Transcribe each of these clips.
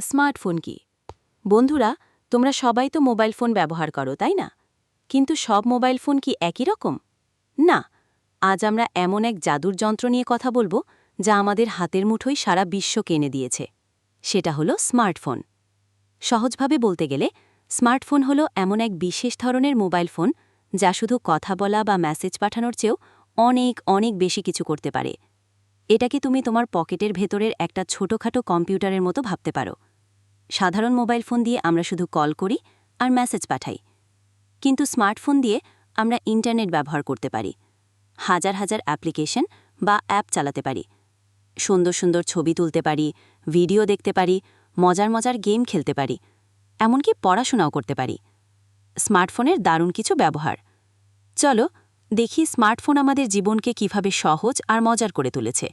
Smartphone কি? বন্ধুরা, তোমরা সবাই তো মোবাইল ফোন ব্যবহার করো, তাই না? কিন্তু সব মোবাইল ফোন কি একই রকম? না, আজ আমরা এমন এক জাদুর যন্ত্র নিয়ে কথা বলব, যা আমাদের হাতের মুঠোই সারা বিশ্বকে এনে দিয়েছে। সেটা হলো স্মার্টফোন। সহজভাবে বলতে গেলে, স্মার্টফোন হলো এমন এক বিশেষ ধরনের মোবাইল ফোন, যা শুধু কথা বলা বা মেসেজ পাঠানোর চেয়েও অনেক অনেক বেশি কিছু করতে পারে। এটাকে তুমি তোমার পকেটের ভেতরের একটা ছোটখাটো কম্পিউটারের মতো ভাবতে পারো? সাধারণ মোবাইল ফোন দিয়ে আমরা শুধু কল করি আর মেসেজ পাঠাই। কিন্তু স্মার্টফোন দিয়ে আমরা ইন্টারনেট ব্যবহার করতে পারি, হাজার হাজার অ্যাপ্লিকেশন বা অ্যাপ চালাতে পারি, সুন্দর সুন্দর ছবি তুলতে পারি, ভিডিও দেখতে পারি, মজার মজার গেম খেলতে পারি, এমনকি পড়াশোনাও করতে পারি। স্মার্টফোনের দারুণ কিছু ব্যবহার। চলো দেখি স্মার্টফোন আমাদের জীবনকে কীভাবে সহজ আর মজার করে তুলেছে।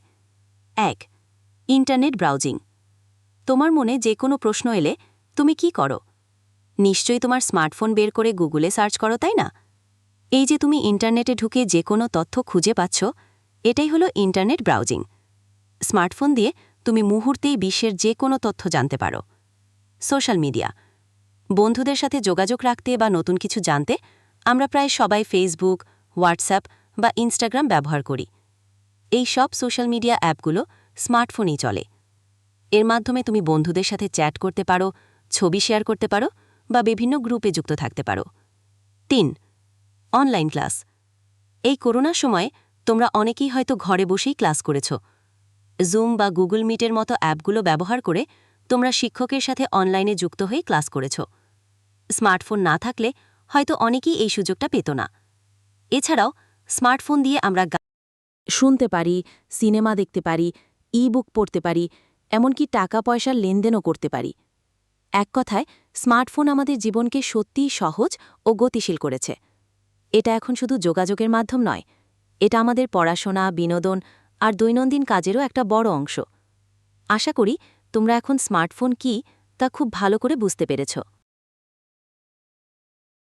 এক, ইন্টারনেট ব্রাউজিং। তোমার মনে যে কোনো প্রশ্ন এলে তুমি কি করো? নিশ্চয়ই তোমার স্মার্টফোন বের করে গুগলে সার্চ করো, তাই না? এই যে তুমি ইন্টারনেটে ঢুকে যে কোনো তথ্য খুঁজে পাচ্ছ, এটাই হলো ইন্টারনেট ব্রাউজিং। স্মার্টফোন দিয়ে তুমি মুহূর্তেই বিশ্বের যে কোনো তথ্য জানতে পারো। Social media. বন্ধুদের সাথে যোগাযোগ রাখতে বা নতুন কিছু জানতে আমরা প্রায় সবাই ফেসবুক, হোয়াটসঅ্যাপ বা ইনস্টাগ্রাম ব্যবহার করি। এই সব সোশ্যাল মিডিয়া অ্যাপগুলো স্মার্টফোনেই চলে। এর মাধ্যমে তুমি বন্ধুদের সাথে চ্যাট করতে পারো, ছবি শেয়ার করতে পারো বা বিভিন্ন গ্রুপে যুক্ত থাকতে পারো। তিন, অনলাইন ক্লাস। এই করোনার সময় তোমরা অনেকেই হয়তো ঘরে বসেই ক্লাস করেছ। জুম বা গুগল মিটের মতো অ্যাপগুলো ব্যবহার করে তোমরা শিক্ষকের সাথে অনলাইনে যুক্ত হয়ে ক্লাস করেছ। স্মার্টফোন না থাকলে হয়তো অনেকেই এই সুযোগটা পেত না। এছাড়াও স্মার্টফোন দিয়ে আমরা শুনতে পারি, সিনেমা দেখতে পারি ই বুক পড়তে পারি এমনকি টাকা পয়সার লেনদেনও করতে পারি। এক কথায়, স্মার্টফোন আমাদের জীবনকে সত্যিই সহজ ও গতিশীল করেছে। এটা এখন শুধু যোগাযোগের মাধ্যম নয়, এটা আমাদের পড়াশোনা, বিনোদন আর দৈনন্দিন কাজেরও একটা বড় অংশ। আশা করি তোমরা এখন স্মার্টফোন কি তা খুব ভালো করে বুঝতে পেরেছ।